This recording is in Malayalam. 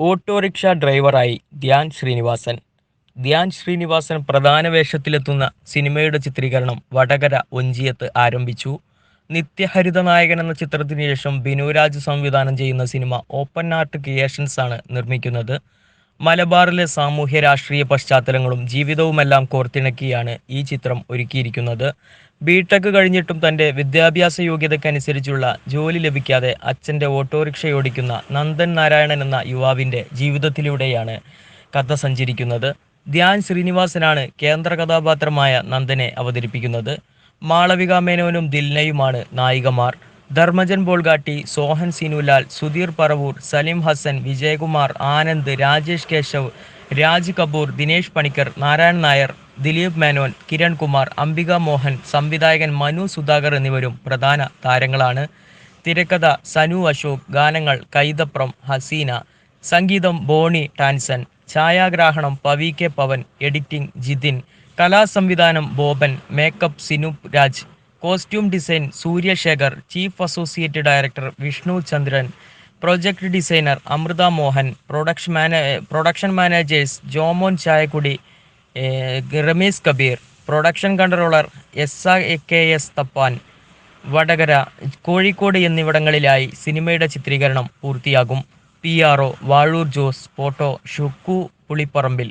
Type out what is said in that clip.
ഓട്ടോറിക്ഷ ഡ്രൈവറായി ധ്യാൻ ശ്രീനിവാസൻ. ധ്യാൻ ശ്രീനിവാസൻ പ്രധാന വേഷത്തിലെത്തുന്ന സിനിമയുടെ ചിത്രീകരണം വടകര ഒഞ്ചിയത്ത് ആരംഭിച്ചു. നിത്യഹരിത നായകൻ എന്ന ചിത്രത്തിന് ശേഷം ബിനുരാജ് സംവിധാനം ചെയ്യുന്ന സിനിമ ഓപ്പൺ ആർട്ട് ക്രിയേഷൻസ് ആണ് നിർമ്മിക്കുന്നത്. മലബാറിലെ സാമൂഹ്യ രാഷ്ട്രീയ പശ്ചാത്തലങ്ങളും ജീവിതവുമെല്ലാം കോർത്തിണക്കിയാണ് ഈ ചിത്രം ഒരുക്കിയിരിക്കുന്നത്. ബിടെക് കഴിഞ്ഞിട്ടും തന്റെ വിദ്യാഭ്യാസ യോഗ്യതയ്ക്കനുസരിച്ചുള്ള ജോലി ലഭിക്കാതെ അച്ഛന്റെ ഓട്ടോറിക്ഷയോടിക്കുന്ന നന്ദൻ നാരായണൻ എന്ന യുവാവിന്റെ ജീവിതത്തിലൂടെയാണ് കഥ സഞ്ചരിക്കുന്നത്. ധ്യാൻ ശ്രീനിവാസനാണ് കേന്ദ്ര കഥാപാത്രമായ നന്ദനെ അവതരിപ്പിക്കുന്നത്. മാളവിക മേനോനും ദിൽനയുമാണ് നായികമാർ. ധർമ്മജൻ ബോൾഗാട്ടി സോഹൻ സിനുലാൽ സുധീർ പറവൂർ സലീം ഹസൻ വിജയകുമാർ ആനന്ദ് രാജേഷ് കേശവ് രാജ് കപൂർ ദിനേശ് പണിക്കർ നാരായൺ നായർ ദിലീപ് മേനോൻ കിരൺ കുമാർ അംബിക മോഹൻ സംവിധായകൻ മനു സുധാകർ എന്നിവരും പ്രധാന താരങ്ങളാണ്. തിരക്കഥ സനു അശോക് ഗാനങ്ങൾ കൈതപ്രം ഹസീന സംഗീതം ബോണി ടാൻസൺ ഛായാഗ്രാഹണം Pavi K Pavan editing Jithin കലാസംവിധാനം Boban makeup Sinu Raj costume design Suryasekhar chief associate director Vishnu Chandran project designer Amritha Mohan production മാനേ production managers Jomon Chayakkudi Ramesh Kabeer production controller S K S തപ്പാൻ Vadakara Kozhikode എന്നിവിടങ്ങളിലായി സിനിമയുടെ ചിത്രീകരണം പൂർത്തിയാകും. P R O Vazhoor Jose photo Shukku Pulipparambil.